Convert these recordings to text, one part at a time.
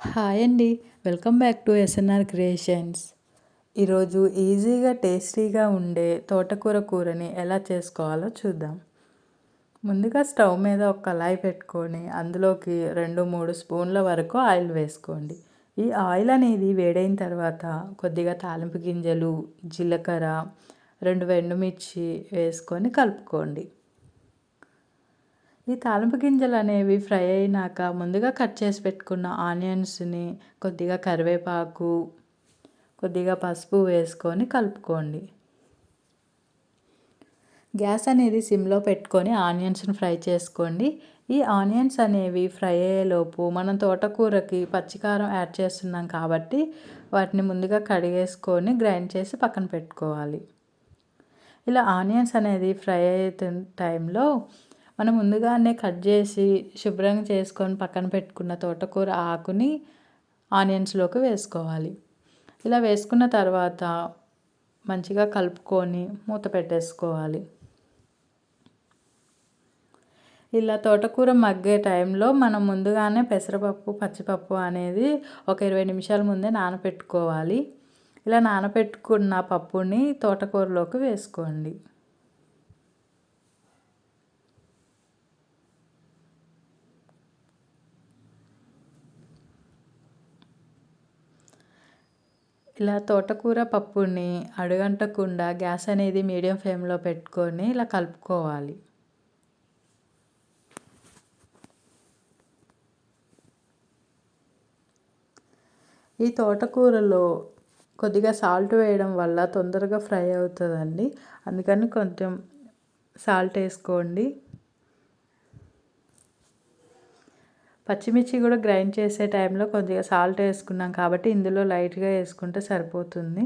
Hi అండి. Welcome back to SNR creations ఈరోజు ఈజీగా టేస్టీగా ఉండే తోటకూర కూరని ఎలా చేసుకోవాలో చూద్దాం. ముందుగా స్టవ్ మీద ఒక కళాయి పెట్టుకొని అందులోకి రెండు మూడు స్పూన్ల వరకు ఆయిల్ వేసుకోండి. ఈ ఆయిల్ అనేది వేడైన తర్వాత కొద్దిగా తాలింపు గింజలు జీలకర్ర రెండు ఎండుమిర్చి వేసుకొని కలుపుకోండి. ఈ తాలింపు గింజలు అనేవి ఫ్రై అయినాక ముందుగా కట్ చేసి పెట్టుకున్న ఆనియన్స్ని కొద్దిగా కరివేపాకు కొద్దిగా పసుపు వేసుకొని కలుపుకోండి. గ్యాస్ అనేది సిమ్లో పెట్టుకొని ఆనియన్స్ని ఫ్రై చేసుకోండి. ఈ ఆనియన్స్ అనేవి ఫ్రై అయ్యేలోపు మనం తోటకూరకి పచ్చికారం యాడ్ చేస్తున్నాం కాబట్టి వాటిని ముందుగా కడిగేసుకొని గ్రైండ్ చేసి పక్కన పెట్టుకోవాలి. ఇలా ఆనియన్స్ అనేది ఫ్రై అయ్యే టైంలో మనం ముందుగానే కట్ చేసి శుభ్రంగా చేసుకొని పక్కన పెట్టుకున్న తోటకూర ఆకుని ఆనియన్స్లోకి వేసుకోవాలి. ఇలా వేసుకున్న తర్వాత మంచిగా కలుపుకొని మూత పెట్టేసుకోవాలి. ఇలా తోటకూర మగ్గే టైంలో మనం ముందుగానే పెసరపప్పు పచ్చిపప్పు అనేది ఒక ఇరవై నిమిషాల ముందే నానపెట్టుకోవాలి. ఇలా నానపెట్టుకున్న పప్పుని తోటకూరలోకి వేసుకోండి. ఇలా తోటకూర పప్పుని అడుగంటకుండా గ్యాస్ అనేది మీడియం ఫ్లేమ్లో పెట్టుకొని ఇలా కలుపుకోవాలి. ఈ తోటకూరలో కొద్దిగా సాల్ట్ వేయడం వల్ల తొందరగా ఫ్రై అవుతుందండి. అందుకని కొంచెం సాల్ట్ వేసుకోండి. పచ్చిమిర్చి కూడా గ్రైండ్ చేసే టైంలో కొద్దిగా సాల్ట్ వేసుకున్నాం కాబట్టి ఇందులో లైట్గా వేసుకుంటే సరిపోతుంది.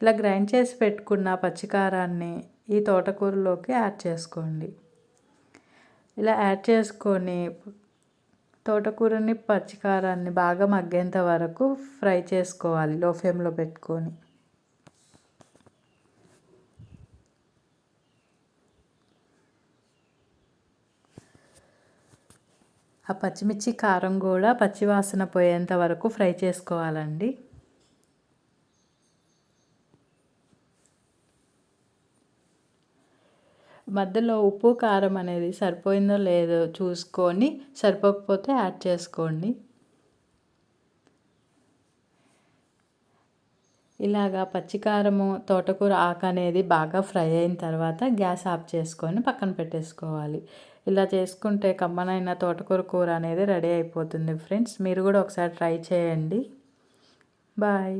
ఇలా గ్రైండ్ చేసి పెట్టుకున్న పచ్చికారాన్ని ఈ తోటకూరలోకి యాడ్ చేసుకోండి. ఇలా యాడ్ చేసుకొని తోటకూరని పచ్చికారాన్ని బాగా మగ్గేంత వరకు ఫ్రై చేసుకోవాలి లో ఫ్లేమ్లో పెట్టుకొని. ఆ పచ్చిమిర్చి కారం కూడా పచ్చివాసన పోయేంత వరకు ఫ్రై చేసుకోవాలండి. మధ్యలో ఉప్పు కారం అనేది సరిపోయిందో లేదో చూసుకొని సరిపోకపోతే యాడ్ చేసుకోండి. ఇలాగా పచ్చికారము తోటకూర ఆకు అనేది బాగా ఫ్రై అయిన తర్వాత గ్యాస్ ఆఫ్ చేసుకొని పక్కన పెట్టేసుకోవాలి. ఇలా చేసుకుంటే కమ్మనైన తోటకూర కూర అనేది రెడీ అయిపోతుంది ఫ్రెండ్స్. మీరు కూడా ఒకసారి ట్రై చేయండి. బాయ్.